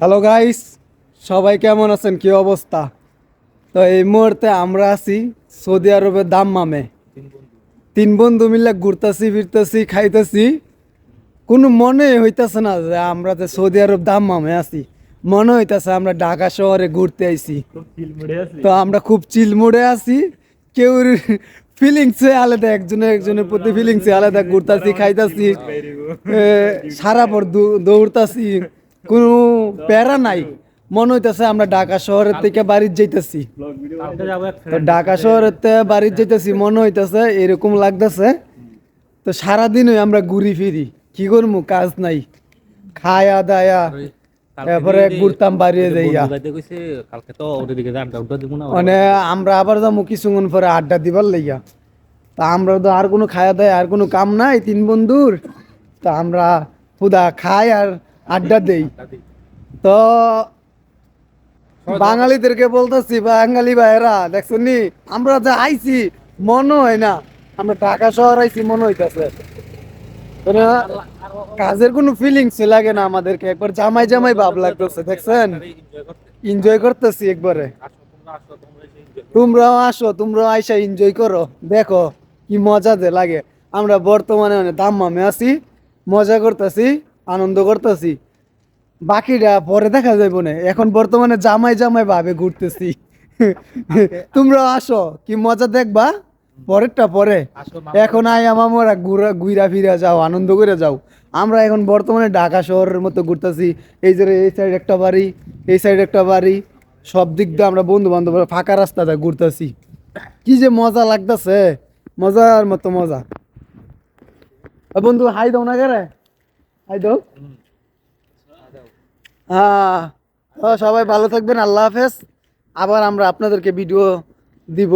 Hello guys সবাই কেমন আছেন? কি অবস্থা? তো এই মুহূর্তে আমরা আছি সৌদি আরবের দাম্মামে। তিন বন্ধু মিলে ঘুরতেছি, ফিরতেছি, খাইতেছি। কোনো মনে হইতেছে না যে আমরা যে সৌদি আরব দাম্মামে আছি। মনে হইতেছে আমরা ঢাকা শহরে ঘুরতে আইছি। তো আমরা খুব চিল মোড়ে আছি। কেউ ফিলিংসে আলাদা একজনে একজনের প্রতি ফিলিংসে আলাদা, ঘুরতাছি, খাইতাছি সারা পর দৌড়তাছি। কোনো প্যারা নাই। মনে হইতাছে আমরা ঢাকা শহরের থেকে বাড়ির যাইতেছি। তো ঢাকা শহরের থেকে বাড়ির যাইতেছি মনে হইতেছে এরকম লাগতেছে। তো সারাদিনই আমরা ঘুরি ফিরি কি করব কাজ নাই। খায়া দায়া তারপরে ঘুরতাম বাড়িয়ে যাইয়া। কালকে তো ওদের দিকে আড্ডা উড্ডা দিব না মানে আমরা আবার যাব কিছুক্ষণ পরে আড্ডা দিবার লাইয়া তা আমরা তো আর কোনো খায়া দায় আর কোনো কাম নাই তিন বন্ধুর। তা আমরা খুদা খাই আর আড্ডা দেই। তো বাঙালিদেরকে বলতেছি বাঙালি ভাইয়েরা দেখছেন? নি আমরা যা আইছি মনে হয় না। আমরা ঢাকা শহর আইছি মনে হইতাছে। কাজের কোনো ফিলিংস লাগে না আমাদেরকে। একবার জামাই জামাই ভাব লাগতেছে দেখছেন? এনজয় করতেছি একবারে। তোমরাও আসো তোমরাও আইসা এনজয় করো। দেখো কি মজা যে লাগে। আমরা বর্তমানে মানে দাম্মামে আছি মজা করতেছি। আনন্দ করতেছি। বাকিটা পরে দেখা যাইব না। এখন বর্তমানে জামাই জামাই ভাবে ঘুরতেছি। তোমরা আসো কি মজা দেখবা? পরেরটা পরে। এখন আই আমরা ঘুরা ঘুরা ফিরা যাও আনন্দ করে যাও। আমরা এখন বর্তমানে ঢাকা শহরের মতো ঘুরতেছি। এই যে এই সাইড একটা বাড়ি এই সাইড একটা বাড়ি। সব দিক দিয়ে আমরা বন্ধু বান্ধব ফাঁকা রাস্তাতে ঘুরতেছি। কি যে মজা লাগতেছে। মজার মতো মজা। বন্ধু হাই দাও না কেরে দাও হ্যাঁ সবাই ভালো থাকবেন আল্লাহ হাফেজ। আবার আমরা আপনাদেরকে ভিডিও দিব।